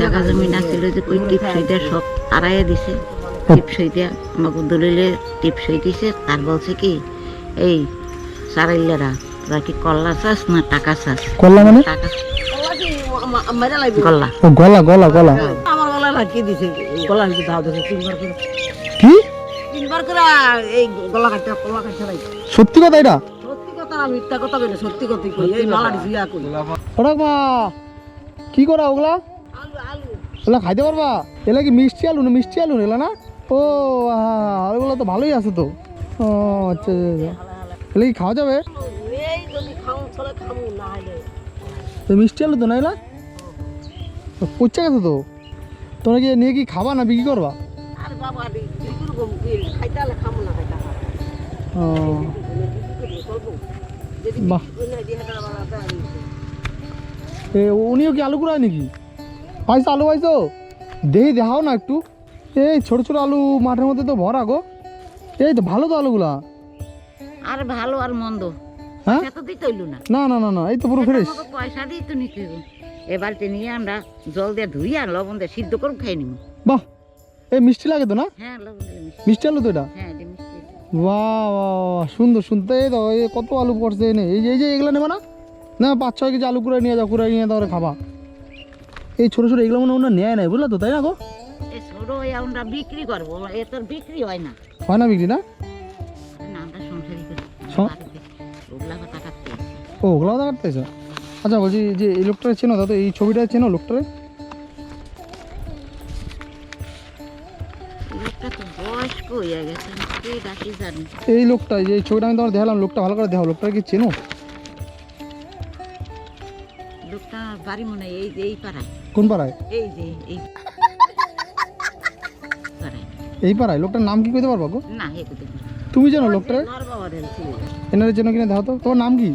জায়গা জমি না ছিল যে ওই টিপ সইটা সব আড়াইয়া দিছে। টিপ সইটা আমাকে দলিলে টিপ সই দিছে তার বলছে কি এই সারাইলেরা তোরা কি কল্লা চাস না টাকা চাস? মানে? টাকা। কল্লা ও গলা গলা গলা। আমার গলা রাখিয়ে দিছে। গলা হইতে দাও দিছে তিনবার করে। কি? তিনবার করে এই গলা কাটতে গলা কাটতে লাগে সত্যি কথা এটা? সত্যি কথা মিথ্যা কথা না সত্যি কথা কই এই মালা কই। কি করা ওগুলা? ওগুলা খাইতে পারবা? এগুলা কি মিষ্টি আলু না মিষ্টি আলু এগুলা না? ও আহা, ওগুলো তো ভালোই আছে তো। ও আচ্ছা আচ্ছা, আচ্ছা। এগুলা কি খাওয়া যাবে? মিষ্টি আলু তো না এগুলা? পচে গেছে তো? তোমরা কি নিয়ে কি খাবা না বিক্রি করবা? আর এ উনিও কি আলু কুড়ায় নাকি? পাইছো আলু পাইছো? দেহি দেখাও না একটু। এই ছোট ছোট আলু মাঠের মধ্যে তো ভরা গো। এই তো ভালো তো আলুগুলা। আর ভালো আর মন্দ। হ্যাঁ? তো না। না না না এই তো পুরো ফ্রেশ পয়সা দিয়ে তো নিতে এ বালতি নিয়ে আমরা জল দিয়ে ধুই আর লবণ দিয়ে সিদ্ধ করে খাই নিব বাহ এই মিষ্টি লাগে তো না? হ্যাঁ মিষ্টি। আলু তো এটা? হ্যাঁ মিষ্টি। বাহ বাহ বাহ, সুন্দর সুন্দর। এই দাও এই কত আলু পড়ছে এনে? এই যে এই যে এগুলো নেবা না? না পাঁচ ছয় কেজি আলু কুড়াই নিয়ে যাও কুড়াই নিয়ে তারপরে খাবা। এই ছোটো ছোটো এগুলো মনে হয় নেয় নাই বুঝলা তো তাই না গো? এই আমরা বিক্রি করব এ তোর বিক্রি হয় না। হয় না বিক্রি না? ও ওগুলো কথা কাটতেছো আচ্ছা বলছি যে এই লোকটারে চেনো দাদা এই ছবিটা চেনো লোকটারে? লোকটা এই লোকটা এই যে ছবিটা আমি তোমার দেখালাম লোকটা ভালো করে দেখাও লোকটা কি চেনো? বাড়ি মনে এই যে এই পাড়ায়। কোন পাড়ায়? এই যে এই পাড়ায়। এই পাড়ায়? লোকটার নাম কি কইতে পারবা গো? না হে কোথায় তুমি জানো লোকটারে আর বাবা রে ছিল। এনারে চেনো কিনা দেখো তো। তোমার নাম কি?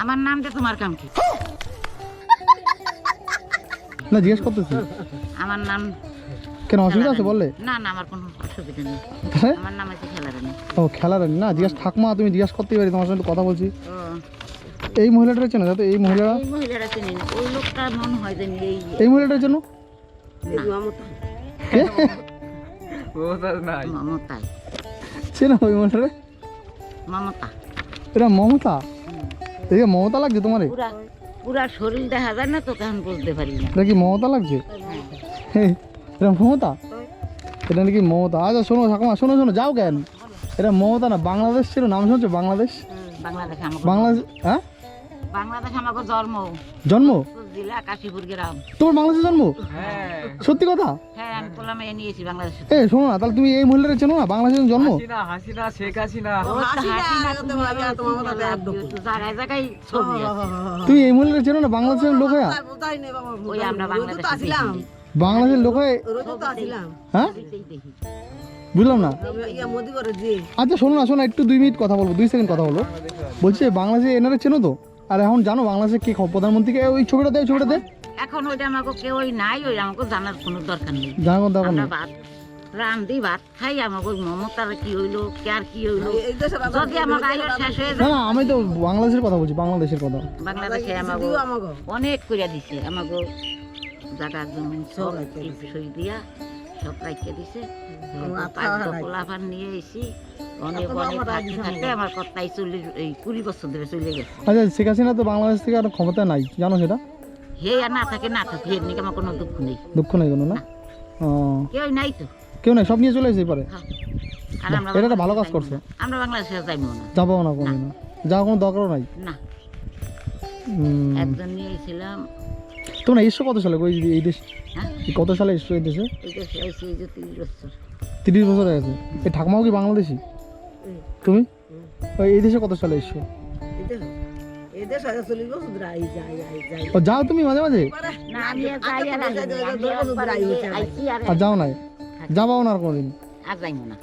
আমার নামটা তোমার কাম কি? না জিজ্ঞেস করতেছি। আমার নাম কেন অসুবিধা আছে বললে? না না আমার কোনো অসুবিধা নেই? আমার নাম আছে খেলারানি। ও না জিজ্ঞাসা ঠাকমা তুমি জিজ্ঞাসা করতেই পারি তোমার সঙ্গে কথা বলছি। এই মহিলাটার চেনো দাদা এই মহিলারা এই মহিলারা চিনি না ওই লোকটা মনে হয় যে এই এই মহিলাটার জন্য? এই মামতা। মমতাই চেনো ওই মহিলাটারে? মমতা। এটা মমতা? দেখে মমতা লাগছে তোমারে? পুরা পুরা শরীর দেখা যায় না তো তখন বুঝতে পারি না। এটা কি মমতা লাগছে? এটা মমতা? এটা নাকি মমতা? আচ্ছা শোনো ঠাকুমা শোনো শোনো যাও কেন? এটা মমতা না বাংলাদেশ ছিল নাম শুনছো? বাংলাদেশ? বাংলাদেশ বাংলাদেশ হ্যাঁ? বাংলাদেশ আমাকে জন্ম। জন্ম? জেলা কাশীপুর গ্রাম। তোমার বাংলাদেশে জন্ম? সত্যি কথা? হ্যাঁ আমি বললাম এ নিয়েছি বাংলাদেশ। এ শোনো না তাহলে তুমি এই মহিলাটা চেনো না? বাংলাদেশে জন্ম? হাসিনা শেখ হাসিনা। জায়গায় জায়গায় ছবি তুমি এই মহিলাটা চেনো না? বাংলাদেশের লোক হয়ে ওই আমরা বাংলাদেশে বাংলাদেশের লোক হয়ে? হ্যাঁ? বুঝলাম না। আচ্ছা শোনো না শোনো একটু দুই মিনিট কথা বলব দুই সেকেন্ড কথা বলব। বলছি বাংলাদেশে এনারা চেনো তো? আর এখন জানো বাংলাদেশে কি খবর? প্রধানমন্ত্রীকে ওই ছবিটা দেয় ছবিটা দে। এখন ওইটা আমাকে কেউ ওই নাই ওই আমাকে জানার কোনো দরকার নেই। জানার দরকার নেই? ভাত রান্ধি ভাত খাই আমাকে মমতার কি হইল কার কি হইল? এই যদি আমাকে আয়ু শেষ হয়ে যায় না আমি তো বাংলাদেশের কথা বলছি বাংলাদেশের কথা। বাংলাদেশে আমাকে আমাকে। অনেক করে দিছে আমাকে জায়গা সব দিয়া। সব রাখিয়ে দিছে নিয়ে এসি অনেক অনেক থাকতে থাকতে আমার কত্তাই চল্লিশ এই কুড়ি বছর ধরে চলে গেছে। আচ্ছা শেখ হাসিনা তো বাংলাদেশ থেকে আর ক্ষমতা নাই জানো সেটা? হে আর না থাকে না থাকে এর নিকে আমার কোনো দুঃখ নেই। দুঃখ নেই কোনো না? কেউ নাই তো। কেউ নাই সব নিয়ে চলে এসে পরে হ্যাঁ। এটা ভালো কাজ করছে। আমরা বাংলাদেশে যাইবো না। যাব না কোনো না। যাওয়ার কোনো দরকারও নাই? না। একজন নিয়েছিলাম তোমরা এসছো কত সালে গো? এই এই দেশ হ্যাঁ? কত সালে এসছো এই দেশে? তিরিশ বছর। হয়ে গেছে। এই ঠাকুমাও কি বাংলাদেশি? তুমি? ওই এই দেশে কত সালে এসছো? যাও তুমি মাঝে মাঝে। আর যাও নাই? যাবাও না আর কোনোদিন? না।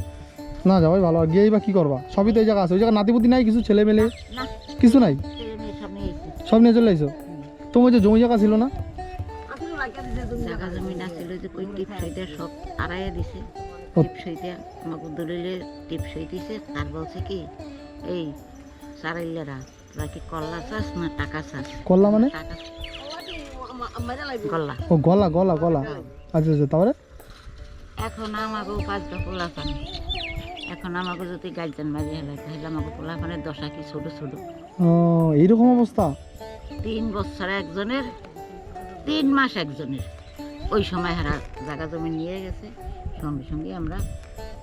না যাওয়াই ভালো। আর গিয়েই বা কি করবা? সবই তো এই জায়গা আছে। ওই জায়গা নাতিপুতি নাই? কিছু ছেলে মেলে কিছু নাই? সব নিয়ে সব নিয়ে চলে এসো? তোমার যে জমি জায়গা ছিল না? জায়গা জমি না ছিল যে ওই টিপ সইটা সব আড়াইয়া দিছে। টিপ সইটা আমাকে দলিলে টিপ সই দিছে তার বলছে কি এই সারাইলেরা তোরা কি কল্লা চাস না টাকা চাস? করলা মানে? টাকা মেরে ও গলা গলা গলা। আচ্ছা আচ্ছা তারপরে এখন আমাকে পাঁচটা পোলা পানি এখন আমাকে যদি গার্জেন মারি হেলাই তাহলে আমাকে পোলা পানের দশা কি ছোট ছোট? ও এইরকম অবস্থা? তিন বছর একজনের তিন মাস একজনের। ওই সময় হারা জায়গা জমি নিয়ে গেছে। সঙ্গে সঙ্গে আমরা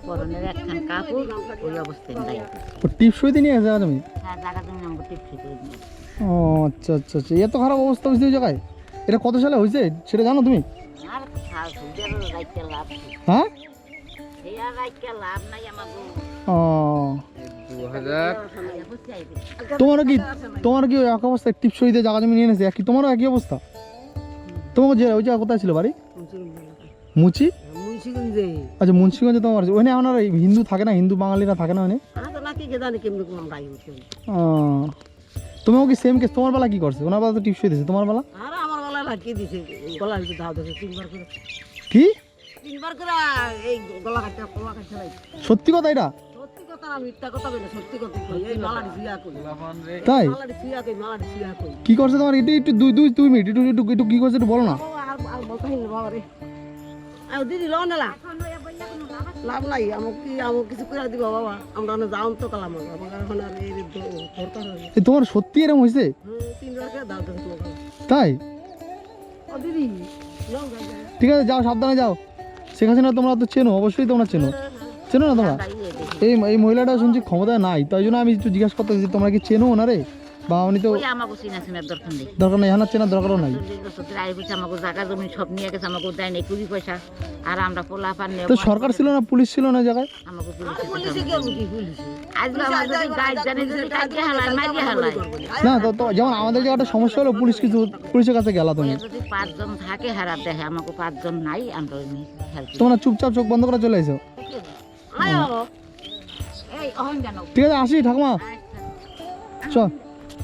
পরনের একখান কাপড় ওই অবস্থায় দায়ী ও টিপ সইতে নিয়ে গেছে তুমি হ্যাঁ জায়গা জমি আমাকে টিপসি করে দিয়ে ও আচ্ছা আচ্ছা আচ্ছা। এত খারাপ অবস্থা হয়েছে ওই জায়গায়? এটা কত সালে হয়েছে? সেটা জানো তুমি? হ্যাঁ? নাই ও। তোমারও কি তোমারও কি এক অবস্থা টিপ সইতে জায়গা জমি নিয়ে এনেছে? একই তোমারও একই অবস্থা? তোমাকে যে ওই জায়গা কোথায় ছিল বাড়ি? মুচি? আচ্ছা মুন্সিগঞ্জে তোমার। ওখানে আপনার হিন্দু থাকে না? হিন্দু বাঙালিরা থাকে না ওখানে? আর তো নাকি কে সেম কেস তোমার বেলা কি করছে? ওনার বেলা তো টিপ সই দিয়েছে তোমার বেলা? আমার গলায় লাগিয়ে দিছে? গলা দিতে দিছে তিনবার করে। কি? তিনবার করে এই গলা কাটতে গলা কাটতে সত্যি কথা এটা? তাই? কি করছে তোমার? একটু একটু দুই দুই দুই মিনিট একটু একটু একটু কি করছে একটু বলো না। ও আর আর বলতে হইল বাবা রে। আও দিদি লো না লাভ নাই আমাকে কি আমাকে কিছু করে দিব বাবা? আমরা না যাও তো কালাম এখন আর এই দরকার হয়ে তোমার সত্যি এরকম হয়েছে তাই? দিদি ঠিক আছে যাও সাবধানে যাও। শেখ হাসিনা তোমরা তো চেনো অবশ্যই তোমরা চেনো। চেনো না তোমরা? দাঁড়িয়ে দেখি। এই এই মহিলাটা শুনছি ক্ষমতা নাই তাই জন্য আমি একটু জিজ্ঞাসা করতে চাইছি, তোমরা কি চেনো ওনারে? বা উনি তো দরকার নেই। দরকার নেই হানার চেনার দরকারও নাই। সব নিয়ে গেছে আমাকে দেয় নেই কুড়ি পয়সা আর আমরা পোলা পান তো সরকার ছিল না পুলিশ ছিল না ওই জায়গায়? আমাকে না তো তো যেমন আমাদের জায়গাটা সমস্যা হলো পুলিশ কিছু পুলিশের কাছে গেলা তুমি। পাঁচজন থাকে হারা দেখে আমাকে পাঁচজন নাই আমরা তোমরা চুপচাপ চোখ বন্ধ করে চলে এসো ঠিক আছে আসি ঠাকুমা। আচ্ছা। চল।